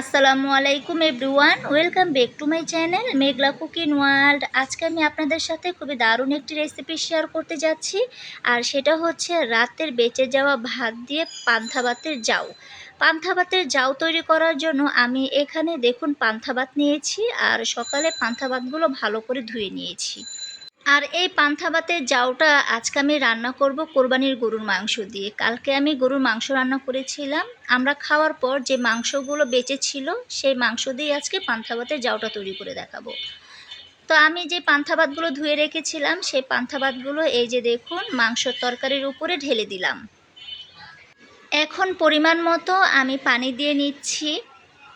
আসসালামু আলাইকুম everyone, welcome back to my channel Meghla cooking world. আজকে আমি আপনাদের সাথে খুবই দারুণ একটি রেসিপি শেয়ার করতে যাচ্ছি, আর সেটা হচ্ছে রাতের বেঁচে যাওয়া ভাত দিয়ে পান্থা ভাতের জাউ পান্থা ভাতের জাউ তৈরি করার জন্য আমি এখানে দেখুন পান্থা ভাত নিয়েছি, আর সকালে পান্থা ভাতগুলো ভালো করে ধুয়ে নিয়েছি। আর এই পান্থা ভাতের জাউটা আজকে আমি রান্না করব কোরবানির গরুর মাংস দিয়ে। কালকে আমি গরুর মাংস রান্না করেছিলাম। আমরা খাওয়ার পর যে মাংসগুলো বেঁচে ছিল, সেই মাংস দিয়ে আজকে পান্থা ভাতের জাউটা তৈরি করে দেখাবো। তো আমি যে পান্থা ভাতগুলো ধুয়ে রেখেছিলাম, সেই পান্থা ভাতগুলো এই যে দেখুন, মাংসর তরকারির উপরে ঢেলে দিলাম। এখন পরিমাণ মতো আমি পানি দিয়ে নিচ্ছি।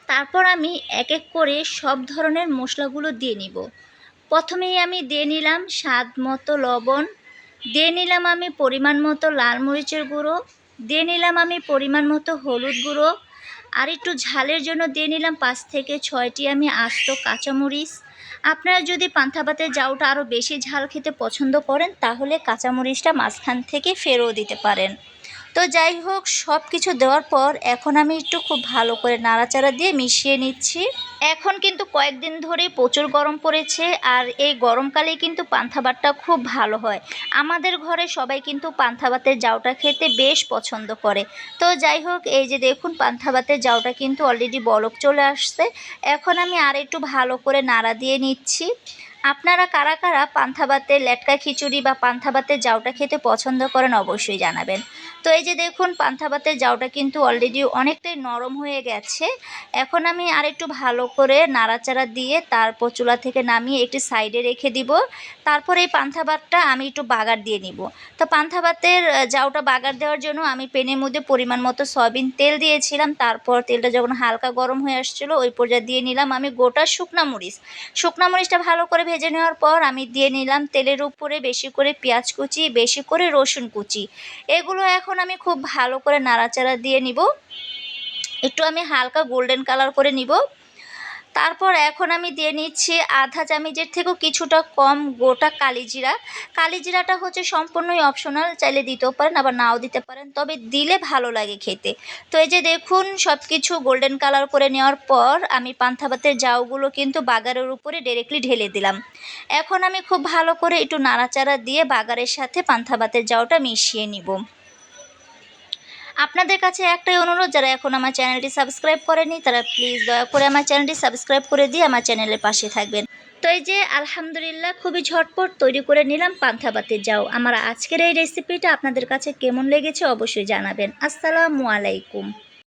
তারপর আমি এক এক করে সব ধরনের মশলাগুলো দিয়ে নিব। প্রথমেই আমি দিয়ে নিলাম স্বাদ মতো লবণ, দিয়ে নিলাম আমি পরিমাণ মতো লাল মরিচের গুঁড়ো, দিয়ে নিলাম আমি পরিমাণ মতো হলুদ গুঁড়ো, আর একটু ঝালের জন্য দিয়ে নিলাম পাঁচ থেকে ছয়টি আমি আস্ত কাঁচামরিচ। আপনারা যদি পান্থা ভাতের জাউটা আরও বেশি ঝাল খেতে পছন্দ করেন, তাহলে কাঁচামরিচটা মাঝখান থেকে ফেরও দিতে পারেন। তো যাই হোক সব কিছু দেওয়ার পর এখন আমি একটু খুব ভালো করে নাড়াচাড়া দিয়ে মিশিয়ে নিচ্ছি। এখন কিন্তু কয়েকদিন ধরেই প্রচুর গরম পড়েছে আর এই গরমকালে কিন্তু পান্থা ভাতটা খুব ভালো হয়। আমাদের ঘরে সবাই কিন্তু পান্থা ভাতের জাউটা খেতে বেশ পছন্দ করে। তো যাই হোক, এই যে দেখুন পান্থা ভাতের জাউটা কিন্তু অলরেডি বলক চলে আসছে। এখন আমি আর একটু ভালো করে নাড়া দিয়ে নিচ্ছি। আপনারা কারা কারা পান্থা ভাতের লেটকা খিচুড়ি বা পান্থা ভাতের জাউটা খেতে পছন্দ করেন অবশ্যই জানাবেন। তো এই যে দেখুন, পান্থা ভাতের জাউটা কিন্তু অলরেডি অনেকটাই নরম হয়ে গেছে। এখন আমি আর একটু ভালো করে নাড়াচাড়া দিয়ে তারপর চুলা থেকে নামিয়ে একটি সাইডে রেখে দিব। তারপর এই পান্থা ভাতটা আমি একটু বাগার দিয়ে নিব। তো পান্থা ভাতের জাউটা বাগার দেওয়ার জন্য আমি পেনের মধ্যে পরিমাণ মতো সয়াবিন তেল দিয়েছিলাম। তারপর তেলটা যখন হালকা গরম হয়ে আসছিল, ওই পর্যায়ে দিয়ে নিলাম আমি গোটা শুকনা মরিচ। শুকনা মরিচটা ভালো করে ভেজে নেওয়ার পর আমি দিয়ে নিলাম তেলের উপরে বেশি করে পেঁয়াজ কুচি, বেশি করে রসুন কুচি। এগুলো এখন আমি খুব ভালো করে নাড়াচাড়া দিয়ে নিব। একটু আমি হালকা গোল্ডেন কালার করে নিব। তারপর এখন আমি দিয়ে নিচ্ছি আধা চামচের থেকেও কিছুটা কম গোটা কালিজিরা। কালিজিরাটা হচ্ছে সম্পূর্ণই অপশনাল চাইলে দিতেও পারেন, আবার নাও দিতে পারেন, তবে দিলে ভালো লাগে খেতে। তো এই যে দেখুন সব কিছু গোল্ডেন কালার করে নেওয়ার পর আমি পান্থা ভাতের জাউগুলো কিন্তু বাগারের উপরে ডিরেক্টলি ঢেলে দিলাম। এখন আমি খুব ভালো করে একটু নাড়াচাড়া দিয়ে বাগারের সাথে পান্থা ভাতের জাউটা মিশিয়ে নিব। আপনাদের কাছে একটাই অনুরোধ, যারা এখন আমার চ্যানেলটি সাবস্ক্রাইব করেনি তারা প্লিজ দয়া করে আমার চ্যানেলটি সাবস্ক্রাইব করে দিয়ে আমার চ্যানেলের পাশে থাকবেন। তো এই যে আলহামদুলিল্লাহ খুবই ঝটপট তৈরি করে নিলাম পান্থা ভাতের যাও। আমার আজকের এই রেসিপিটা আপনাদের কাছে কেমন লেগেছে অবশ্যই জানাবেন। আসসালামু আলাইকুম।